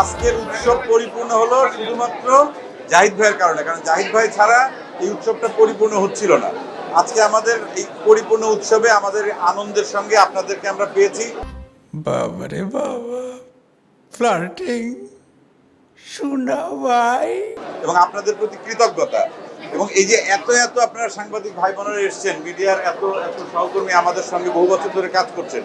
আজকের উৎসব পরিপূর্ণ হলো শুধুমাত্র জাহিদ ভাইয়ের কারণে কারণ জাহিদ ভাই ছাড়া এই উৎসবটা পরিপূর্ণ হচ্ছিল না। আজকে আমাদের এই পরিপূর্ণ উৎসবে আমাদের আনন্দের সঙ্গে আপনাদেরকে আমরা পেয়েছি। বাবারে বাবা ফ্লার্টিং শোনা ভাই। এবং আপনাদের প্রতি কৃতজ্ঞতা। এবং এই যে এত এত আপনারা সাংবাদিক ভাই বোনেরা এসছেন, মিডিয়ার এত এত সহকর্মী আমাদের সঙ্গে বহু বছর ধরে কাজ করছেন,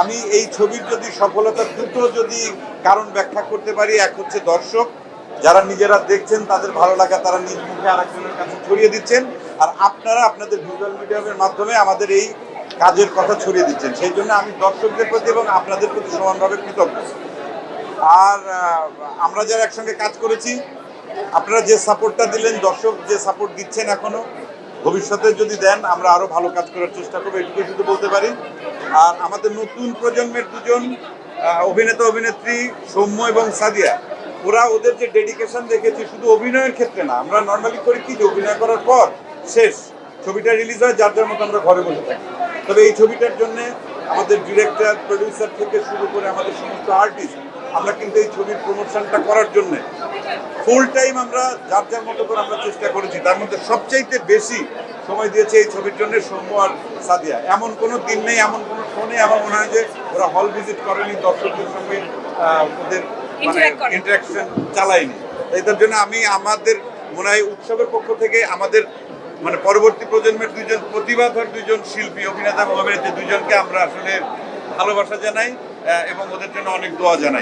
আমি এই ছবির যদি সফলতার দুটো যদি কারণ ব্যাখ্যা করতে পারি, এক হচ্ছে দর্শক, যারা নিজেরা দেখছেন, তাদের ভালো লাগা তারা নিজ মুখে আরেকজনের কাছে ছড়িয়ে দিচ্ছেন, আর আপনারা আপনাদের ভিজুয়াল মিডিয়ামের মাধ্যমে আমাদের এই কাজের কথা ছড়িয়ে দিচ্ছেন। সেই জন্য আমি দর্শকদের প্রতি এবং আপনাদের প্রতি সমানভাবে কৃতজ্ঞ। আর আমরা যারা একসঙ্গে কাজ করেছি আপনারা যে সাপোর্টটা দিলেন, দর্শক যে সাপোর্ট দিচ্ছেন এখনও, ভবিষ্যতে যদি দেন, আমরা আরও ভালো কাজ করার চেষ্টা করব, এটুকু শুধু বলতে পারি। আর আমাদের নতুন প্রজন্মের দুজন অভিনেতা, অভিনেত্রী সৌম্য এবং সাদিয়া, ওরা ওদের যে ডেডিকেশন দেখেছি শুধু অভিনয়ের ক্ষেত্রে না, আমরা নর্মালি করি কি যে অভিনয় করার পর শেষ, ছবিটা রিলিজ হয়, যার যার মতো আমরা ঘরে বসে থাকি। তবে এই ছবিটার জন্য আমাদের ডিরেক্টর প্রডিউসার থেকে শুরু করে আমাদের সমস্ত আর্টিস্ট আমরা কিন্তু এই ছবির প্রমোশনটা করার জন্য ফুল টাইম আমরা যার যার মতো করে আমরা চেষ্টা করেছি তার মধ্যে সবচাইতে বেশি সময় দিয়েছে এই ছবির জন্য সৌম্য আর সাদিয়া। এমন কোনো দিন নেই এমন কোনো নেই আমার মনে হয় যে ওরা হল ভিজিট করেনি দর্শকদের সঙ্গে ওদের মানে ইন্টারাকশন চালায়নি। এটার জন্য আমি আমাদের মনে হয় উৎসবের পক্ষ থেকে আমাদের মানে পরবর্তী প্রজন্মের দুইজন প্রতিভাধর দুইজন শিল্পী অভিনেতা এবং অভিনেত্রী দুইজনকে আমরা আসলে ভালোবাসা জানাই এবং ওদের জন্য অনেক দোয়া জানাই।